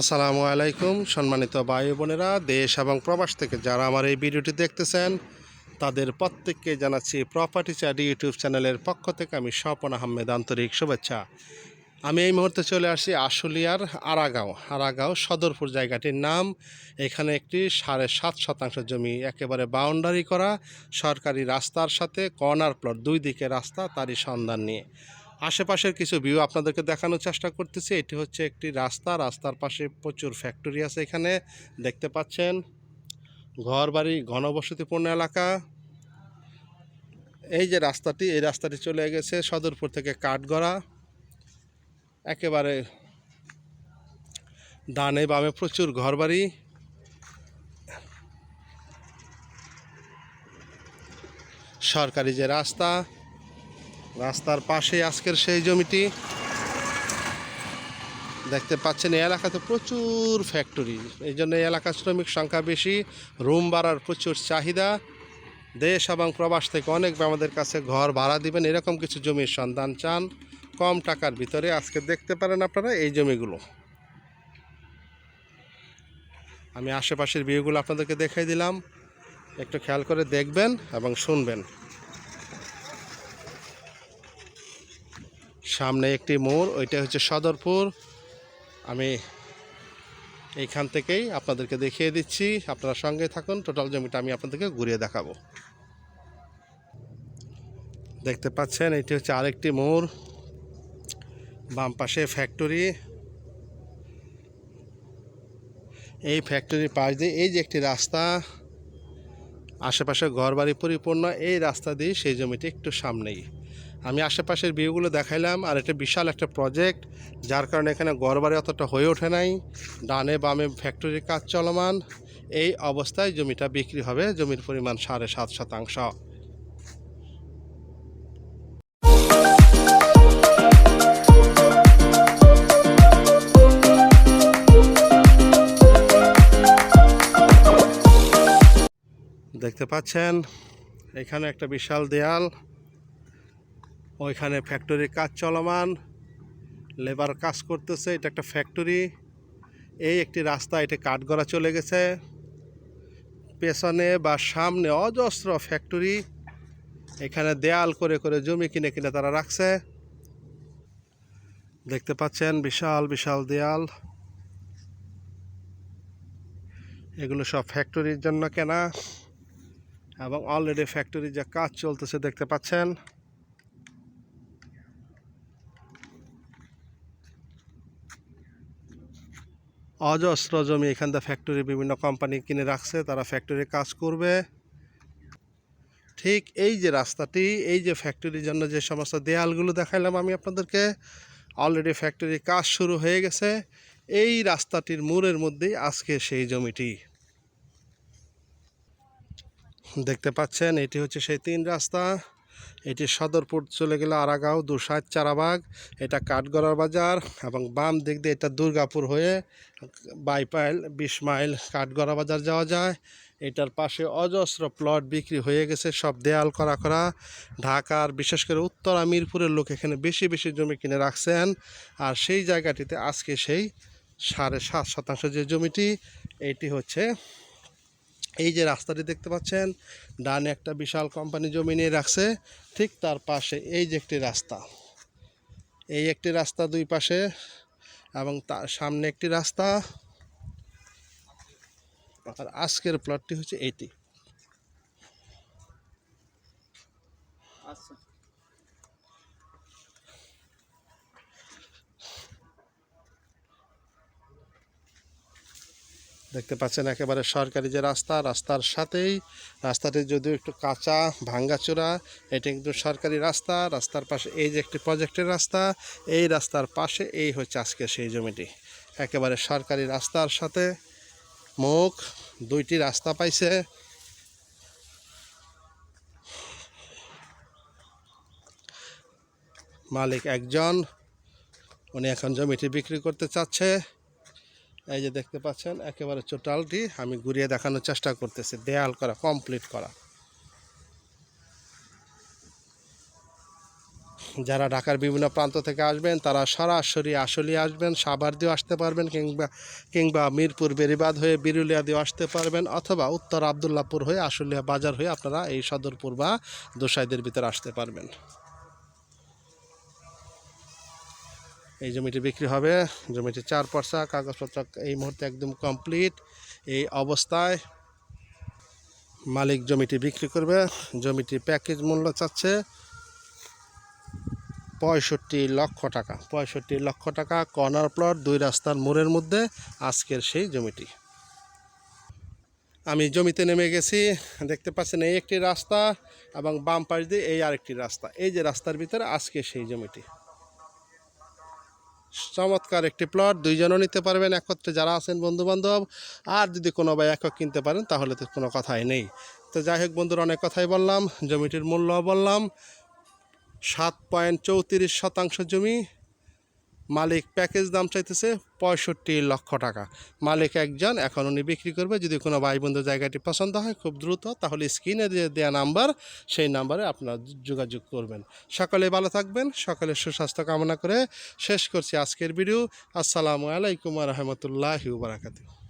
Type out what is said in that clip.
আসসালামু আলাইকুম, সম্মানিত ভাই বোনেরা, দেশ এবং প্রবাস থেকে যারা আমার এই ভিডিওটি দেখতেছেন, তাদের প্রত্যেককে জানাচ্ছি প্রপার্টি চার ইউটিউব চ্যানেলের পক্ষ থেকে আমি স্বপন আহমেদ আন্তরিক শুভেচ্ছা। আমি এই মুহূর্তে চলে আসছি আশুলিয়ার আরাগাঁও। আরাগাঁও সদরপুর জায়গাটির নাম। এখানে একটি সাড়ে সাত শতাংশ জমি একেবারে বাউন্ডারি করা, সরকারি রাস্তার সাথে কর্নার প্লট দুই দিকে রাস্তা, তারই সন্ধান নিয়ে। আশেপাশের কিছু ভিউ আপনাদেরকে দেখানোর চেষ্টা করতেছি। এটি হচ্ছে একটি রাস্তা। রাস্তার পাশে প্রচুর ফ্যাক্টরি আছে এখানে। দেখতে পাচ্ছেন ঘর বাড়ি ঘনবসতিপূর্ণ এলাকা। এই যে রাস্তাটি, এই রাস্তাটি চলে গেছে সদরপুর থেকে কাঠগড়া। একেবারে ডানে বামে প্রচুর ঘরবাড়ি। সরকারি যে রাস্তা রাস্তার পাশে আজকের সেই জমিটি। দেখতে পাচ্ছেন, এই এলাকাতে প্রচুর ফ্যাক্টরি। এই জন্য এই এলাকার শ্রমিক সংখ্যা বেশি, রুম ভাড়ার প্রচুর চাহিদা। দেশ এবং প্রবাস থেকে অনেক আমাদের কাছে ঘর ভাড়া দিবেন, এরকম কিছু জমির সন্ধান চান, কম টাকার ভিতরে আজকে দেখতে পারেন আপনারা এই জমিগুলো। আমি আশেপাশের ভিউগুলো আপনাদেরকে দেখাই দিলাম। একটু খেয়াল করে দেখবেন এবং শুনবেন। সামনে একটি মোড়, ওইটা হচ্ছে সদরপুর। আমি এইখান থেকেই আপনাদেরকে দেখিয়ে দিচ্ছি। আপনারা সঙ্গে থাকুন, টোটাল জমিটা আমি আপনাদেরকে ঘুরিয়ে দেখাবো। দেখতে পাচ্ছেন এটি হচ্ছে আরেকটি মোড়। বাম পাশে ফ্যাক্টরি। এই ফ্যাক্টরির পাশ দিয়ে এই যে একটি রাস্তা, আশেপাশে ঘরবাড়ি পরিপূর্ণ, এই রাস্তা দিয়ে সেই জমিটি একটু সামনেই। আমি আশেপাশের ভিউগুলো দেখাইলাম আর এটা বিশাল একটা প্রজেক্ট যার কারণে এখানে ঘরবাড়ি অতটা হয়ে ওঠে নাই। ডানে বামে ফ্যাক্টরির কাজ চলমান। এই অবস্থায় জমিটা বিক্রি হবে, জমির পরিমাণ সাড়ে সাত শতাংশ। দেখতে পাচ্ছেন, এখানে একটা বিশাল দেয়াল। ওইখানে ফ্যাক্টরির কাজ চলমান লেবার কাজ করতেছে, এটা একটা ফ্যাক্টরি এই একটি রাস্তা, এটা কাঠগড়া চলে গেছে। পেছনে বা সামনে অজস্র ফ্যাক্টরি এখানে দেয়াল করে করে জমি কিনে কিনে তারা রাখছে। দেখতে পাচ্ছেন বিশাল বিশাল দেয়াল। এগুলো সব ফ্যাক্টরির জন্য কেনা এবং অলরেডি ফ্যাক্টরির যে কাজ চলতেছে দেখতে পাচ্ছেন। অজস্র জমি এখান থেকে ফ্যাক্টরি বিভিন্ন কোম্পানি কিনে রাখছে, তারা ফ্যাক্টরি কাজ করবে। ঠিক এই যে রাস্তাটি, এই যে ফ্যাক্টরির জন্য যে সমস্ত দেয়ালগুলো দেখাইলাম আমি আপনাদেরকে অলরেডি ফ্যাক্টরির কাজ শুরু হয়ে গেছে। এই রাস্তাটির মোড়ের মধ্যেই আজকে সেই জমিটি। দেখতে পাচ্ছেন, এটি হচ্ছে সেই তিন রাস্তা। এটি সদরপুর চলে গেলে আরাগাঁও দুসাদ চারাবাগ। এটা কাঠগড়ার বাজার এবং বাম দিক দিয়ে এটা দুর্গাপুর হয়ে বাইপাইল, বিশ মাইল কাঠগড়া বাজার যাওয়া যায়। এটার পাশে অজস্র প্লট বিক্রি হয়ে গেছে, সব দেয়াল করা করা। ঢাকার বিশেষ করে উত্তর আমিরপুরের লোক এখানে বেশি বেশি জমি কিনে রাখছেন। আর সেই জায়গাটিতে আজকে সেই সাড়ে সাত শতাংশ যে জমিটি, এটি হচ্ছে এই যে রাস্তাটি দেখতে পাচ্ছেন, ডানে একটা বিশাল কোম্পানি জমি নিয়ে রাখছে, ঠিক তার পাশে এই যে একটি রাস্তা। এই একটি রাস্তা দুই পাশে এবং তার সামনে একটি রাস্তা। আর আজকের প্লটটি হচ্ছে এইটি। আচ্ছা। দেখতে পাচ্ছেন একেবারে সরকারি যে রাস্তা, রাস্তার সাথেই, রাস্তাটি যদিও একটু কাঁচা ভাঙ্গাচোরা এটা কিন্তু সরকারি রাস্তা, রাস্তার পাশে এই যে একটি প্রজেক্টের রাস্তা, এই রাস্তার পাশে এই হচ্ছে আজকে সেই জমিটি। একেবারে সরকারি রাস্তার সাথে মুখ, দুইটি রাস্তা পাইছে। মালিক একজন, উনি এখন জমিটি বিক্রি করতে চাচ্ছে। এই যে দেখতে পাচ্ছেন, একেবারে চোটালটি আমি ঘুরিয়ে দেখানোর চেষ্টা করতেছি, দেয়াল করা কমপ্লিট করা। যারা ঢাকার বিভিন্ন প্রান্ত থেকে আসবেন, তারা সরাসরি আসলে আসবেন, সাভার দিয়েও আসতে পারবেন, কিংবা কিংবা মিরপুর বেরিবাদ হয়ে বিরুলিয়া দিয়েও আসতে পারবেন, অথবা উত্তর আবদুল্লাপুর হয়ে আশুলিয়া বাজার হয়ে আপনারা এই সদরপুর বা দোসাইদের ভিতরে আসতে পারবেন। এই জমিটি বিক্রি হবে। জমিটি চার পর্সা কাগজপত্র এই মুহূর্তে একদম কমপ্লিট এই অবস্থায় মালিক জমিটি বিক্রি করবে। জমিটি প্যাকেজ মূল্য চাচ্ছে পঁয়ষট্টি লক্ষ টাকা। পঁয়ষট্টি লক্ষ টাকা কর্নার প্লট দুই রাস্তার মোড়ের মধ্যে আজকের সেই জমিটি। আমি জমিতে নেমে গেছি। দেখতে পাচ্ছেন এই একটি রাস্তা এবং বাম পাশ দিয়ে এই আরেকটি রাস্তা। এই যে রাস্তার ভিতরে আজকে সেই জমিটি। চমৎকার একটি প্লট দুইজনও নিতে পারবেন, একত্রে যারা আছেন বন্ধুবান্ধব। আর যদি কোনো ভাই একক কিনতে পারেন, তাহলে তো কোনো কথাই নেই। তো যাই হোক বন্ধুরা, অনেক কথাই বললাম, জমিটির মূল্য বললাম। সাত পয়েন্ট চৌত্রিশ শতাংশ জমি মালিক প্যাকেজ দাম চাইতেছে পঁয়ষট্টি লক্ষ টাকা। মালিক একজন, এখন উনি বিক্রি করবে। যদি কোনো ভাই বন্ধু জায়গাটি পছন্দ হয়, খুব দ্রুত তাহলে স্ক্রিনে দেওয়া নাম্বার, সেই নাম্বারে আপনার যোগাযোগ করবেন। সকালে ভালো থাকবেন, সকালে সুস্বাস্থ্য কামনা করে শেষ করছি আজকের ভিডিও। আসসালামু আলাইকুম রহমতুল্লাহি বারাকাতু